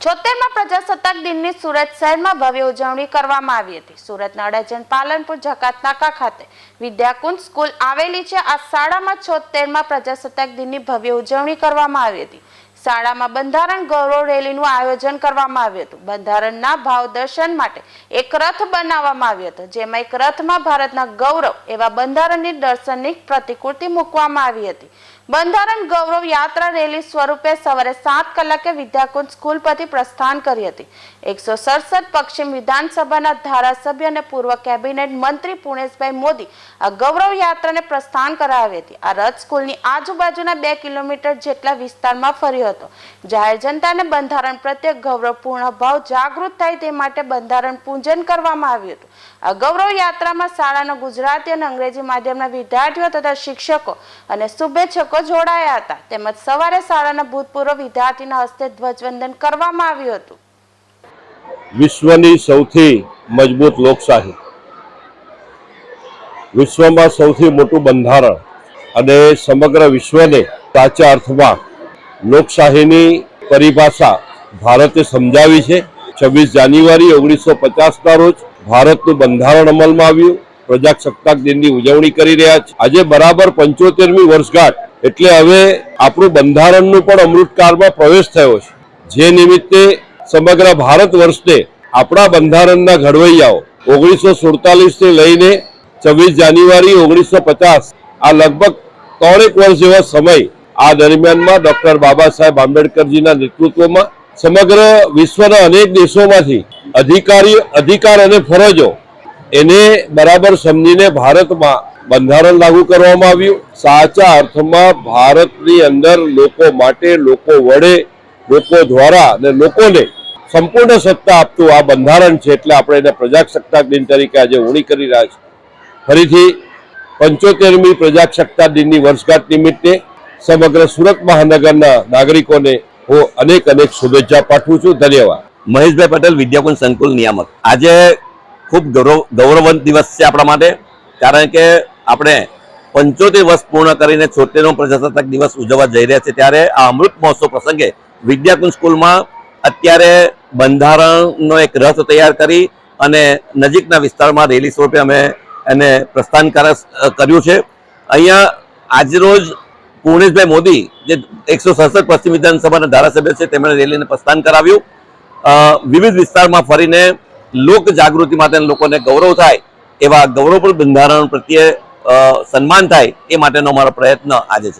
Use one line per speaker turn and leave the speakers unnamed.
છોતેરમાં પ્રજાસત્તાક દિનની સુરત શહેરમાં ભવ્ય ઉજવણી કરવામાં આવી હતી. સુરતના અડાજણ પાલનપુર જકાત નાકા ખાતે વિદ્યાકુંજ સ્કૂલ આવેલી છે. આ શાળામાં છોતેરમાં પ્રજાસત્તાક દિનની ભવ્ય ઉજવણી કરવામાં આવી હતી. શાળામાં બંધારણ ગૌરવ રેલીનું આયોજન કરવામાં આવ્યું હતું. બંધારણના ભાવ દર્શન માટે એક રથ બનાવવામાં આવ્યો હતો, જેમાં એક રથમાં ભારતના ગૌરવ એવા બંધારણની દર્શનની પ્રતિકૃતિ મૂકવામાં આવી હતી. બંધારણ ગૌરવ યાત્રા રેલી સ્વરૂપે સવારે સાત કલાકે વિદ્યાકુંજ સ્કૂલ પરથી પ્રસ્થાન કરી હતી. એકસો સડસઠ પશ્ચિમ વિધાનસભાના ધારાસભ્ય અને પૂર્વ કેબિનેટ મંત્રી પુણેશભાઈ મોદી આ ગૌરવ યાત્રાને પ્રસ્થાન કરાવી હતી. આ રથ સ્કૂલની આજુબાજુના બે કિલોમીટર જેટલા વિસ્તારમાં ફર્યો હતો. જાહેર જનતાને બંધારણ પ્રત્યે ગૌરવપૂર્ણ ભાવ જાગૃત થાય તે માટે બંધારણ પૂજન કરવામાં આવ્યું હતું. આ ગૌરવ યાત્રામાં શાળાના ગુજરાતી અને અંગ્રેજી માધ્યમના વિદ્યાર્થીઓ તથા શિક્ષકો અને શુભેચ્છકો જોડાયા હતા. તેમજ સવારે શાળાના ભૂતપૂર્વ વિદ્યાર્થીના હસ્તે ધ્વજવંદન કરવામાં આવ્યું હતું.
વિશ્વની સૌથી મજબૂત લોકશાહી. વિશ્વમાં સૌથી મોટું બંધારણ અને સમગ્ર વિશ્વને સાચા અર્થમાં લોકશાહીની પરિભાષા ભારતે સમજાવી છે. છવ્વીસ જાન્યુઆરી ઓગણીસો પચાસના રોજ ભારતનું બંધારણ અમલમાં આવ્યું. પ્રજાસત્તાક દિનની ઉજવણી કરી રહ્યા છે. આજે બરાબર પંચોતેરમી વર્ષગાંઠ એટલે હવે આપણું બંધારણનું પણ અમૃતકાળમાં પ્રવેશ થયો છે. જે નિમિત્તે સમગ્ર ભારત વર્ષને આપણા બંધારણના ઘડવૈયાઓ ઓગણીસો સુડતાલીસથી લઈને છવ્વીસ જાન્યુઆરી ઓગણીસો પચાસ, આ લગભગ ત્રણેક વર્ષ જેવા સમય આ દરમિયાનમાં ડોક્ટર બાબા સાહેબ આંબેડકરજીના નેતૃત્વમાં સમગ્ર વિશ્વના અનેક દેશોમાંથી અધિકારી, અધિકાર અને ફરજો એને બરાબર સમજીને ભારતમાં બંધારણ લાગુ કરવામાં આવ્યું. સાચા અર્થમાં ભારતની અંદર લોકો માટે, લોકો વડે, લોકો દ્વારા અને લોકોને સંપૂર્ણ સત્તા આપતું આ બંધારણ છે એટલે આપણે એને પ્રજાસત્તાક દિન તરીકે આજે ઉણી કરી રહ્યા છીએ. ફરીથી પંચોતેરમી પ્રજાસત્તાક દિનની વર્ષગાંઠ નિમિત્તે સમગ્ર સુરત મહાનગરના નાગરિકોને હું અનેક અનેક શુભેચ્છા પાઠવું છું. ધન્યવાદ.
મહેશભાઈ પટેલ વિદ્યાકુંજ સંકુલ નિયામક. આજે ખૂબ ગૌરવ, ગૌરવવંત દિવસ છે આપણા માટે, કારણ કે આપણે પંચોતેર વર્ષ પૂર્ણ કરીને છોતેરમો પ્રજાસત્તાક દિવસ ઉજવવા જઈ રહ્યા છે. ત્યારે આ અમૃત મહોત્સવ પ્રસંગે વિદ્યાકુંજ સ્કૂલમાં અત્યારે બંધારણનો એક રથ તૈયાર કરી અને નજીકના વિસ્તારમાં રેલી સ્વરૂપે અમે એને પ્રસ્થાન કર્યું છે. અહીંયા આજરોજ પૂર્ણેશભાઈ મોદી, જે એકસો સડસઠ પશ્ચિમ વિધાનસભાના ધારાસભ્ય છે, તેમણે રેલીને પ્રસ્થાન કરાવ્યું. વિવિધ વિસ્તારમાં ફરીને લોક જાગૃતિ માટે લોકોને ગૌરવ થાય એવા ગૌરવપૂર્ણ બંધારણ પ્રત્યે સન્માન થાય એ માટેનો મારો પ્રયત્ન આજે છે.